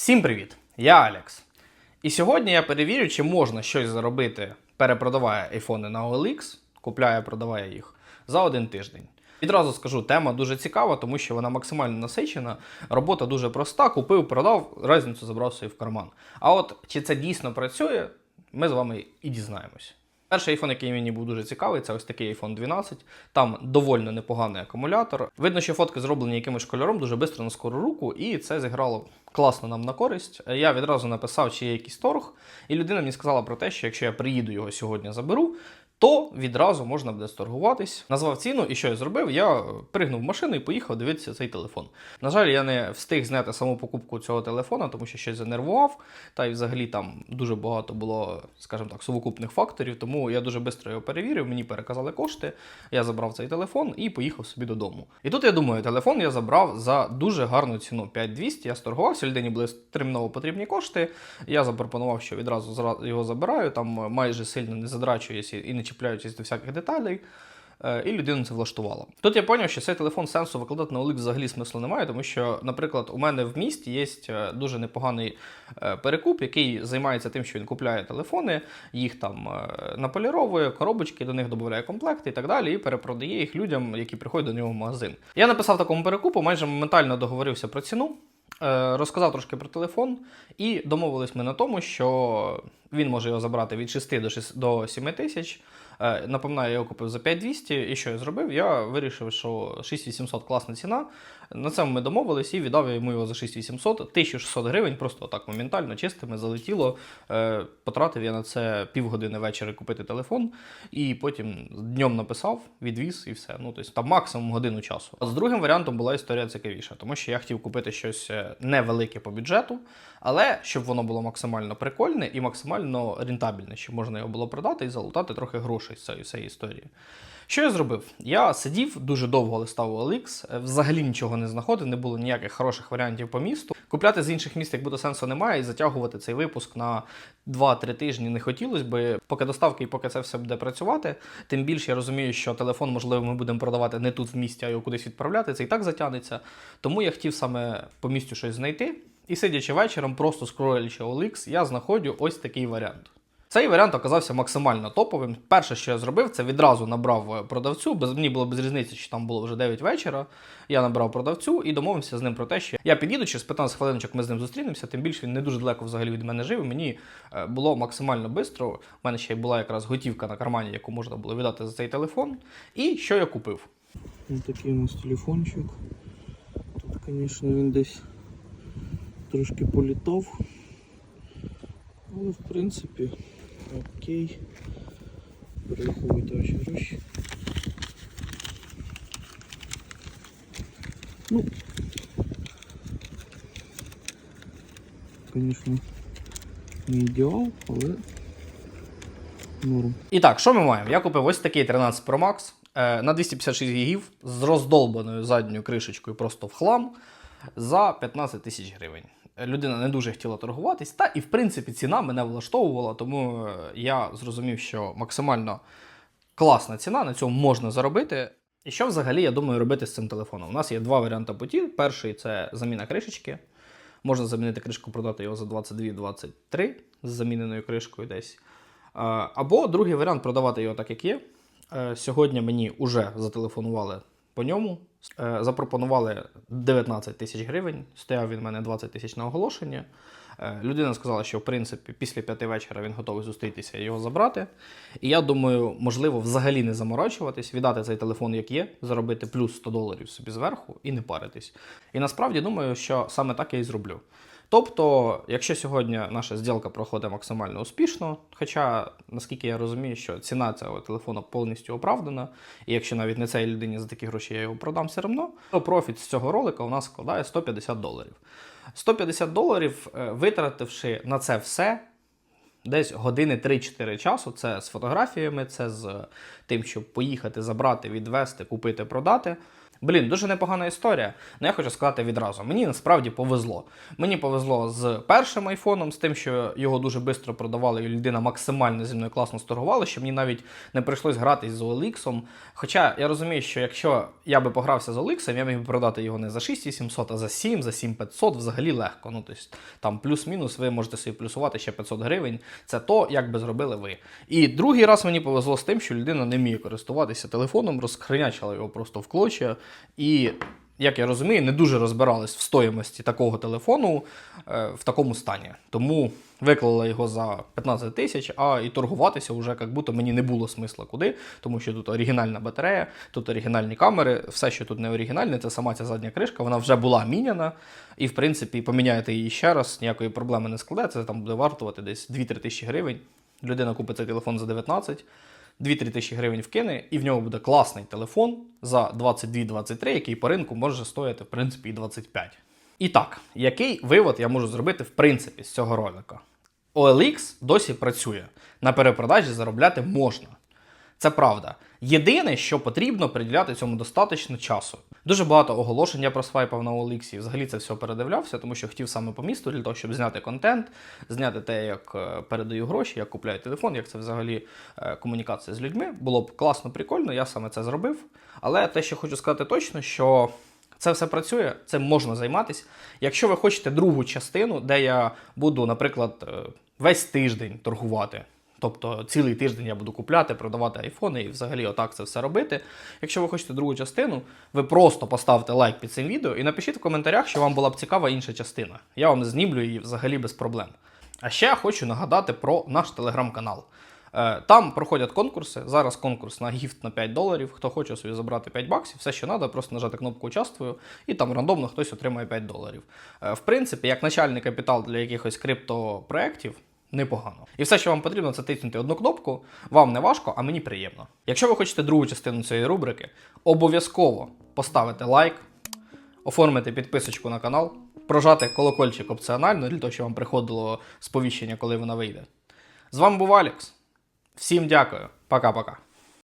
Всім привіт! Я Алекс. І сьогодні я перевірю, чи можна щось заробити, перепродавая айфони на OLX, купляє, продаває їх за один тиждень. Відразу скажу, тема дуже цікава, тому що вона максимально насичена. Робота дуже проста. Купив, продав, різницю забрав собі в карман. А от чи це дійсно працює, ми з вами і дізнаємось. Перший iPhone, який мені був дуже цікавий, це ось такий iPhone 12. Там довольно непоганий акумулятор. Видно, що фотки зроблені якимось кольором дуже швидко на скору руку, і це зіграло класно нам на користь. Я відразу написав, чи є якийсь торг, і людина мені сказала про те, що якщо я приїду його сьогодні заберу, то відразу можна буде сторгуватись. Назвав ціну, і що я зробив? Я пригнув в машину і поїхав дивитися цей телефон. На жаль, я не встиг зняти саму покупку цього телефона, тому що щось занервував. Та й взагалі там дуже багато було, скажімо так, сувокупних факторів. Тому я дуже швидко його перевірив. Мені переказали кошти. Я забрав цей телефон і поїхав собі додому. І тут я думаю, телефон я забрав за дуже гарну ціну 5200. Я сторгувався, людині були терміново потрібні кошти. Я запропонував, що відразу його забираю, там майже сильно не задрачуюся і не чіпляючись до всяких деталей. Е, І людину це влаштувало. Тут я зрозумів, що цей телефон сенсу викладати на OLX взагалі смислу немає, тому що, наприклад, у мене в місті є е, дуже непоганий е, перекуп, який займається тим, що він купляє телефони, їх там наполіровує, коробочки до них додає комплекти і так далі, і перепродає їх людям, які приходять до нього в магазин. Я написав такому перекупу, майже моментально договорився про ціну. Розказав трошки про телефон, і домовились ми на тому, що він може його забрати від 6 до 6 до 7 тисяч. Е, Напоминаю, я його купив за 5200, і що я зробив? Я вирішив, що 6800 класна ціна. На цьому ми домовились і віддав йому його за 6800. 1600 гривень, просто так моментально, чистими залетіло. Е, Потратив я на це півгодини ввечері купити телефон, і потім днем написав, відвіз і все. Ну, тобто там максимум годину часу. А з другим варіантом була історія цікавіша, тому що я хотів купити щось е, невелике по бюджету, але щоб воно було максимально прикольне і максимально рентабельне, щоб можна його було продати і залутати трохи грошей з цієї всієї історії. Що я зробив? Я сидів дуже довго листав OLX, е, взагалі нічого не знаходив, не було ніяких хороших варіантів по місту. Купляти з інших міст як буде сенсу немає, і затягувати цей випуск на 2-3 тижні не хотілося би, поки доставки і поки це все буде працювати. Тим більше я розумію, що телефон, можливо, ми будемо продавати не тут в місті, а його кудись відправляти. Це і так затягнеться. Тому я хотів саме по місту щось знайти. І сидячи вечором, просто скролячи OLX, я знаходжу ось такий варіант. Цей варіант оказався максимально топовим. Перше, що я зробив, це відразу набрав е, продавцю. Без мені було без різниці, що там було вже 9 вечора. Я набрав продавцю і домовився з ним про те, що я під'їду через 15 хвилиночок. Ми з ним зустрінемося. Тим більше він не дуже далеко взагалі від мене жив. Мені е, було максимально швидко. У мене ще була якраз готівка на кармані, яку можна було віддати за цей телефон. І що я купив? Ось такий у нас телефончик. Тут, звісно, він десь трошки політав. Але в принципі окей. Перераховуйте ваші гроші. Ну, звісно, не ідеал, але норм. І так, що ми маємо? Я купив ось такий 13 Pro Max е, на 256 гігів з роздолбаною задньою кришечкою просто в хлам за 15 тисяч гривень. Людина не дуже хотіла торгуватись, та і в принципі ціна мене влаштовувала, тому е, я зрозумів, що максимально класна ціна, на цьому можна заробити. І що взагалі я думаю робити з цим телефоном? У нас є два варіанти путі. Перший це заміна кришечки. Можна замінити кришку, продати його за 22-23 з заміненою кришкою десь. Е, Або другий варіант продавати його так, як є. Е, Сьогодні мені вже зателефонували по ньому. Е, Запропонували 19 тисяч гривень. Стояв він в мене 20 тисяч на оголошення. Е, Людина сказала, що в принципі після п'яти вечора він готовий зустрітися і його забрати. І я думаю, можливо, взагалі не заморачуватись, віддати цей телефон як є, заробити плюс 100 доларів собі зверху і не паритись. І насправді думаю, що саме так я і зроблю. Тобто, якщо сьогодні наша зділка проходить максимально успішно, хоча, наскільки я розумію, що ціна цього телефону повністю оправдана, і якщо навіть не цій людині за такі гроші я його продам все одно, то профіт з цього ролика у нас складає 150 доларів. 150 доларів, е, витративши на це все, десь години 3-4 часу. Це з фотографіями, це з тим, щоб поїхати, забрати, відвести, купити, продати. Блін, дуже непогана історія. але я хочу сказати відразу. Мені насправді повезло. Мені повезло з першим айфоном, з тим, що його дуже швидко продавали, і людина максимально зі мною класно сторгувала, що мені навіть не прийшлось гратись з OLX. Хоча я розумію, що якщо я би погрався з OLX, я міг би продати його не за 6700, а за 7, за 7500 взагалі легко. Ну, тобто, там плюс-мінус, ви можете собі плюсувати ще 500 гривень. Це то, як би зробили ви. І другий раз мені повезло з тим, що людина не вміє користуватися телефоном, розхренячила його просто в клочья. І, як я розумію, не дуже розбирались в стоїмості такого телефону е, в такому стані. Тому виклала його за 15 тисяч, а і торгуватися вже як будто мені не було смисла куди, тому що тут оригінальна батарея, тут оригінальні камери, все, що тут не оригінальне, це сама ця задня кришка, вона вже була міняна. І, в принципі, поміняєте її ще раз, ніякої проблеми не складеться, там буде вартувати десь 2-3 тисячі гривень. Людина купить цей телефон за 19, 2-3 тисячі гривень вкине, і в нього буде класний телефон за 22-23, який по ринку може стояти, в принципі, і 25. І так, який вивод я можу зробити в принципі з цього ролика? OLX досі працює. На перепродажі заробляти можна. Це правда. Єдине, що потрібно приділяти цьому достатньо часу. Дуже багато оголошень я просвайпав на OLX і взагалі це все передивлявся, тому що хотів саме по місту для того, щоб зняти контент, зняти те, як е, передаю гроші, як купляю телефон, як це взагалі е, комунікація з людьми. Було б класно, прикольно, я саме це зробив. Але те, що хочу сказати точно, що це все працює, цим можна займатися. Якщо ви хочете другу частину, де я буду, наприклад, е, весь тиждень торгувати. Тобто цілий тиждень я буду купляти, продавати айфони і взагалі отак це все робити. Якщо ви хочете другу частину, ви просто поставте лайк під цим відео і напишіть в коментарях, що вам була б цікава інша частина. Я вам знімлю її взагалі без проблем. А ще я хочу нагадати про наш телеграм-канал. Е, Там проходять конкурси. Зараз конкурс на гіфт на 5 доларів. Хто хоче собі забрати 5 баксів, все, що треба, просто нажати кнопку Участвую, і там рандомно хтось отримає 5 доларів. Е, В принципі, як начальний капітал для якихось криптопроєктів, непогано. І все, що вам потрібно, це тиснути одну кнопку. Вам не важко, а мені приємно. Якщо ви хочете другу частину цієї рубрики, обов'язково поставити лайк, оформити підписочку на канал, прожати колокольчик опціонально для того, щоб вам приходило сповіщення, коли вона вийде. З вами був Алекс. Всім дякую. Пока-пока.